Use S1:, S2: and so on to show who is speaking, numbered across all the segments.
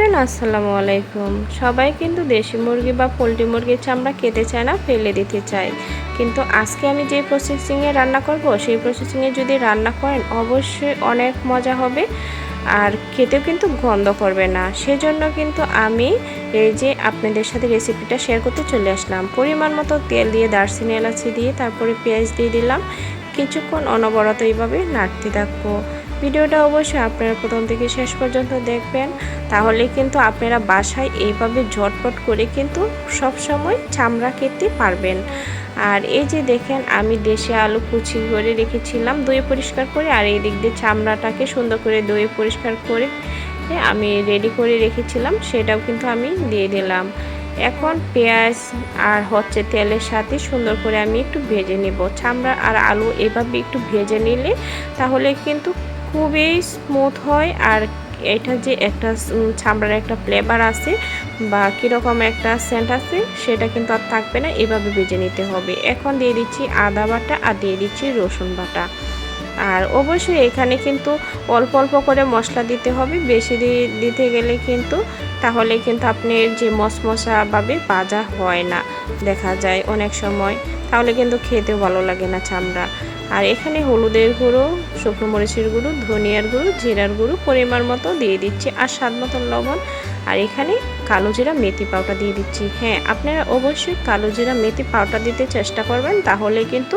S1: Friend আসসালামু আলাইকুম। সবাই কিন্তু দেশি মুরগি বা পোলট্রি মুরগির চামড়া খেতে চায় না, ফেলে দিতে চায়। কিন্তু আজকে আমি যে প্রসেসিংয়ে রান্না করব, সেই প্রসেসিংয়ে যদি রান্না করেন, অবশ্যই অনেক মজা হবে আর খেতেও কিন্তু গন্ধ করবে না। সেজন্য কিন্তু আমি এই যে আপনাদের সাথে রেসিপিটা শেয়ার করতে চলে আসলাম। পরিমাণ মতো তেল দিয়ে দারচিনি, এলাচি দিয়ে, তারপরে পেঁয়াজ দিয়ে দিলাম। কিছুক্ষণ অনবরত এইভাবে নাড়তে থাকব। ভিডিওটা অবশ্যই আপনারা প্রথম থেকে শেষ পর্যন্ত দেখবেন। তাহলে কিন্তু আপনারা বাসায় এইভাবে ঝটপট করে কিন্তু সব সময় চামড়া খেতে পারবেন। আর এই যে দেখেন, আমি দেশে আলু কুচি করে রেখেছিলাম দই পরিষ্কার করে, আর এই দিক দিয়ে চামড়াটাকে সুন্দর করে দই পরিষ্কার করে আমি রেডি করে রেখেছিলাম, সেটাও কিন্তু আমি দিয়ে দিলাম। এখন পেঁয়াজ আর হচ্ছে তেলের সাথে সুন্দর করে আমি একটু ভেজে নেব। চামড়া আর আলু এভাবে একটু ভেজে নিলে তাহলে কিন্তু খুবই স্মুথ হয় আর এটা যে একটা চামড়ার একটা ফ্লেভার আছে বা কীরকম একটা সেন্ট আছে, সেটা কিন্তু আর থাকবে না। এভাবে ভেজে নিতে হবে। এখন দিয়ে দিচ্ছি আদা বাটা আর দিয়ে দিচ্ছি রসুন বাটা। আর অবশ্যই এখানে কিন্তু অল্প অল্প করে মশলা দিতে হবে। বেশি দিতে গেলে কিন্তু তাহলে কিন্তু আপনি যে মশমশাভাবে ভাজা হয় না, দেখা যায় অনেক সময়। তাহলে কিন্তু খেতেও ভালো লাগে না চামড়া। আর এখানে হলুদের গুঁড়ো শুকনো মরিচের গুঁড়ো, ধনিয়ার গুঁড়ো, জিরার গুঁড়ো পরিমাণ মতো দিয়ে দিচ্ছি। আর স্বাদ মতন লবণ। আর এখানে কালো জিরা মেথি পাউডার দিয়ে দিচ্ছি। হ্যাঁ আপনারা অবশ্যই কালো জিরা মেথি পাউডার দিতে চেষ্টা করবেন, তাহলে কিন্তু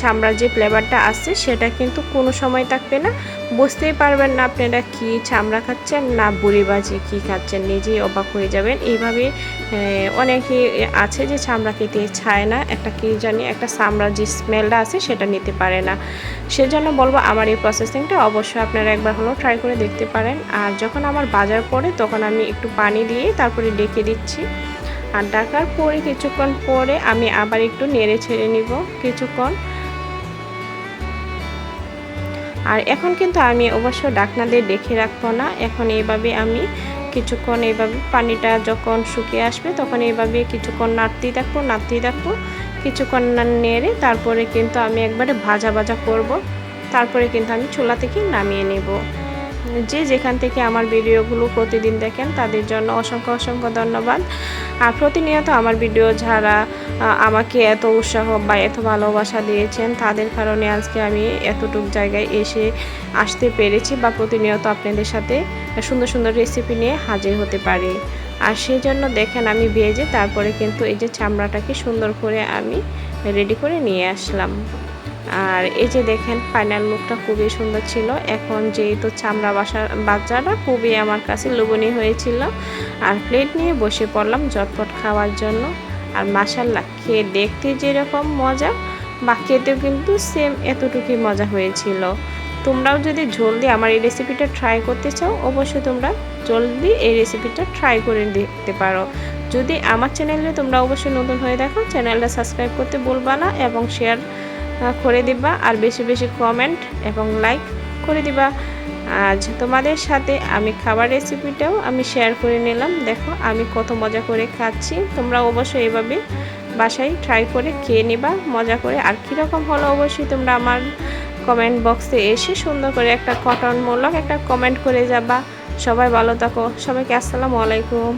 S1: চামড়ার যে ফ্লেভারটা আসছে সেটা কিন্তু কোনো সময় থাকবে না। বুঝতেই পারবেন না আপনারা কি চামড়া খাচ্ছেন না বুড়ি বাজি কী খাচ্ছেন, নিজেই অবাক হয়ে যাবেন। এইভাবে অনেকে আছে যে চামড়া খেতে চায় না, একটা কি জানি, একটা চামড়ার যে স্মেলটা আছে, সেটা নিতে পারে না। সেজন্য বলব আমার এই প্রসেসিংটা অবশ্যই আপনারা একবার হলেও ট্রাই করে দেখতে পারেন। আর যখন আমার বাজার পড়ে, তখন আমি একটু পানি দিয়ে তারপরে ডেকে দিচ্ছি। আর ডাকার পরে কিছুক্ষণ পরে আমি আবার একটু নেড়ে ছেড়ে নিব কিছুক্ষণ। আর এখন কিন্তু আমি অবশ্য ডাকনা দিয়ে ডেকে রাখব না। এখন এইভাবে আমি কিছুক্ষণ এইভাবে পানিটা যখন শুকিয়ে আসবে তখন এইভাবে কিছুক্ষণ নাড়তেই থাকব নাড়তেই থাকব। কিছুক্ষণ নেড়ে তারপরে কিন্তু আমি একবারে ভাজা ভাজা করব। তারপরে কিন্তু আমি চুলা থেকে নামিয়ে নেব। যে যেখান থেকে আমার ভিডিওগুলো প্রতিদিন দেখেন, তাদের জন্য অসংখ্য অসংখ্য ধন্যবাদ। আর প্রতিনিয়ত আমার ভিডিও যারা আমাকে এত উৎসাহ বা এত ভালোবাসা দিয়েছেন, তাদের কারণে আজকে আমি এতটুক জায়গায় এসে আসতে পেরেছি বা প্রতিনিয়ত আপনাদের সাথে সুন্দর সুন্দর রেসিপি নিয়ে হাজির হতে পারি। আর সেই জন্য দেখেন আমি ভেজে তারপরে কিন্তু এই যে চামড়াটাকে সুন্দর করে আমি রেডি করে নিয়ে আসলাম। আর এই যে দেখেন ফাইনাল লুকটা খুবই সুন্দর ছিল। এখন যেহেতু চামড়া বাসার বাচ্চাটা খুবই আমার কাছে লোভনীয় হয়েছিল। আর প্লেট নিয়ে বসে পড়লাম জটপট খাওয়ার জন্য। আর মাসাল্লা খেয়ে দেখতে যেরকম মজা, বা খেতেও কিন্তু সেম এতটুকুই মজা হয়েছিল। তোমরাও যদি জলদি আমার এই রেসিপিটা ট্রাই করতে চাও, অবশ্যই তোমরা জলদি এই রেসিপিটা ট্রাই করে দেখতে পারো। যদি আমার চ্যানেলে তোমরা অবশ্যই নতুন হয়ে দেখো চ্যানেলটা সাবস্ক্রাইব করতে বলবা না এবং শেয়ার করে দিবা, আর বেশি বেশি কমেন্ট এবং লাইক করে দিবা। আজ তোমাদের সাথে আমি খাবার রেসিপিটাও আমি শেয়ার করে নিলাম। দেখো, আমি কত মজা করে খাচ্ছি। তোমরা অবশ্যই এইভাবে বাসায় ট্রাই করে খেয়ে নিবা, মজা করে। আর কীরকম হলো অবশ্যই তোমরা আমার কমেন্ট বক্সে এসে সুন্দর করে একটা কটনমূলক একটা কমেন্ট করে যাবা। সবাই ভালো থাকো। সবাইকে আসসালামু আলাইকুম।